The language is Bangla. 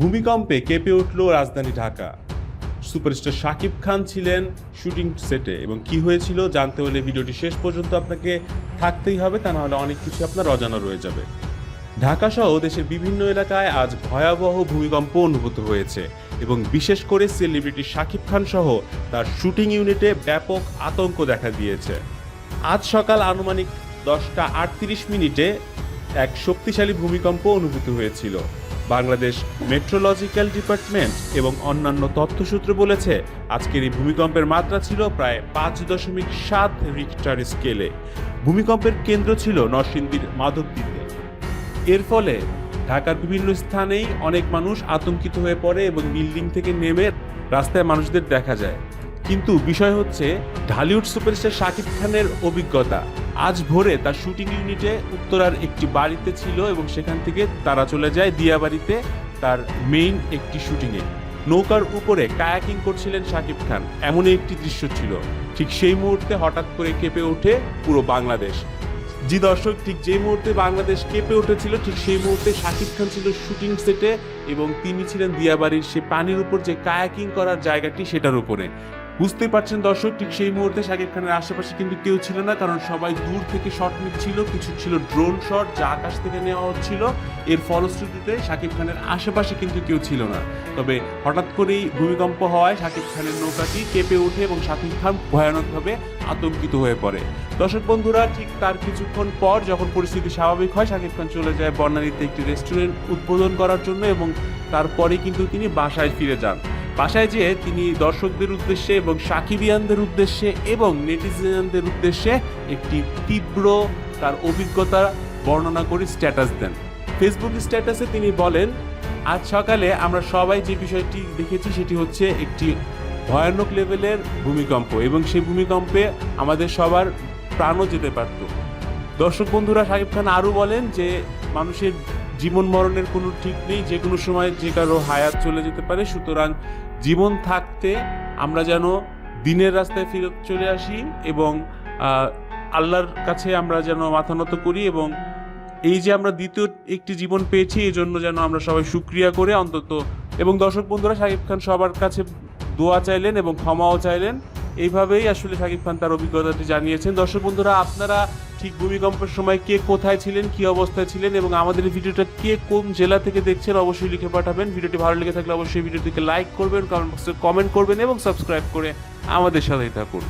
ভূমিকম্পে কেঁপে উঠল রাজধানী ঢাকা। সুপারস্টার শাকিব খান ছিলেন শুটিং সেটে এবং কি হয়েছিল জানতে হলে ভিডিওটি শেষ পর্যন্ত আপনাকে থাকতেই হবে, তা নাহলে অনেক কিছু আপনার অজানা রয়ে যাবে। ঢাকা সহ দেশের বিভিন্ন এলাকায় আজ ভয়াবহ ভূমিকম্প অনুভূত হয়েছে এবং বিশেষ করে সেলিব্রিটি শাকিব খান সহ তার শুটিং ইউনিটে ব্যাপক আতঙ্ক দেখা দিয়েছে। আজ সকাল আনুমানিক দশটা আটত্রিশ মিনিটে এক শক্তিশালী ভূমিকম্প অনুভূত হয়েছিল। বাংলাদেশ মেট্রোলজিক্যাল ডিপার্টমেন্ট এবং অন্যান্য তথ্যসূত্র বলেছে, আজকের এই ভূমিকম্পের মাত্রা ছিল প্রায় পাঁচ দশমিক সাত রিক্টার স্কেলে ভূমিকম্পের কেন্দ্র ছিল নরসিংদীর মাধবদ্বীপে। এর ফলে ঢাকার বিভিন্ন স্থানেই অনেক মানুষ আতঙ্কিত হয়ে পড়ে এবং বিল্ডিং থেকে নেমে রাস্তায় মানুষদের দেখা যায়। কিন্তু বিষয় হচ্ছে, ঢালিউড সুপারস্টার শাকিব খানের অভিজ্ঞতা। আজ ভোরে তার শুটিং ইউনিটে উত্তরার একটি বাড়িতে ছিল এবং সেখান থেকে তারা চলে যায় দিয়াবাড়িতে তার মেইন একটি শুটিংয়ে নৌকার উপরে কায়াকিং করছিলেন শাকিব খান। এমনই একটি দৃশ্য ছিল। ঠিক সেই মুহূর্তে হঠাৎ করে কেঁপে ওঠে পুরো বাংলাদেশ। জি দর্শক, ঠিক যে মুহূর্তে বাংলাদেশ কেঁপে উঠেছিল, ঠিক সেই মুহূর্তে শাকিব খান ছিল শুটিং সেটে এবং তিনি ছিলেন দিয়াবাড়ির সে পানির উপর যে কায়াকিং করার জায়গাটি, সেটার উপরে। বুঝতেই পারছেন দর্শক, ঠিক সেই মুহূর্তে শাকিব খানের আশেপাশে কিন্তু কেউ ছিল না, কারণ সবাই দূর থেকে শট নিচ্ছিল, কিছু ছিল ড্রোন শট যা আকাশ থেকে নেওয়া হচ্ছিল। এর ফলশ্রুতিতে শাকিব খানের আশেপাশে কিন্তু কেউ ছিল না। তবে হঠাৎ করেই ভূমিকম্প হওয়ায় শাকিব খানের নৌকাটি কেঁপে ওঠে এবং শাকিব খান ভয়ানকভাবে আতঙ্কিত হয়ে পড়ে। দর্শক বন্ধুরা, ঠিক তার কিছুক্ষণ পর যখন পরিস্থিতি স্বাভাবিক হয় শাকিব খান চলে যায় বর্ণালীতে একটি রেস্টুরেন্ট উদ্বোধন করার জন্য এবং তারপরে কিন্তু তিনি বাসায় ফিরে যান। বাসায় যেয়ে তিনি দর্শকদের উদ্দেশ্যে এবং সাকিবিয়ানদের উদ্দেশ্যে এবং নেটিজেনদের উদ্দেশ্যে একটি তীব্র তার অভিজ্ঞতা বর্ণনা করে স্ট্যাটাস দেন। ফেসবুক স্ট্যাটাসে তিনি বলেন, আজ সকালে আমরা সবাই যে বিষয়টি দেখেছি সেটি হচ্ছে একটি ভয়ানক লেভেলের ভূমিকম্প এবং সেই ভূমিকম্পে আমাদের সবার প্রাণও যেতে পারত। দর্শক বন্ধুরা, সাকিব খান আরও বলেন যে, মানুষের জীবন মরণের কোনো ঠিক নেই, যে কোনো সময় যে কারও হায়াত চলে যেতে পারে। সুতরাং জীবন থাকতে আমরা যেন দিনের রাস্তায় ফিরত চলে আসি এবং আল্লাহর কাছে আমরা যেন মাথা নত করি এবং এই যে আমরা দ্বিতীয় একটি জীবন পেয়েছি এই জন্য যেন আমরা সবাই সুক্রিয়া করে অন্তত। এবং দর্শক বন্ধুরা, শাকিব খান সবার কাছে দোয়া চাইলেন এবং ক্ষমাও চাইলেন। এইভাবেই আসলে শাকিব খান তার অভিজ্ঞতাটি জানিয়েছেন। দর্শক বন্ধুরা, আপনারা ঠিক ভূমিকম্পের সময় কে কোথায় ছিলেন, কি অবস্থায় ছিলেন এবং আমাদের ভিডিওটা কে কোন জেলা থেকে দেখছেন অবশ্যই লিখে পাঠাবেন। ভিডিওটি ভালো লেগে থাকলে অবশ্যই ভিডিওটিকে লাইক করবেন কমেন্ট বক্সে কমেন্ট করবেন এবং সাবস্ক্রাইব করে আমাদের সাথেই থাকুন।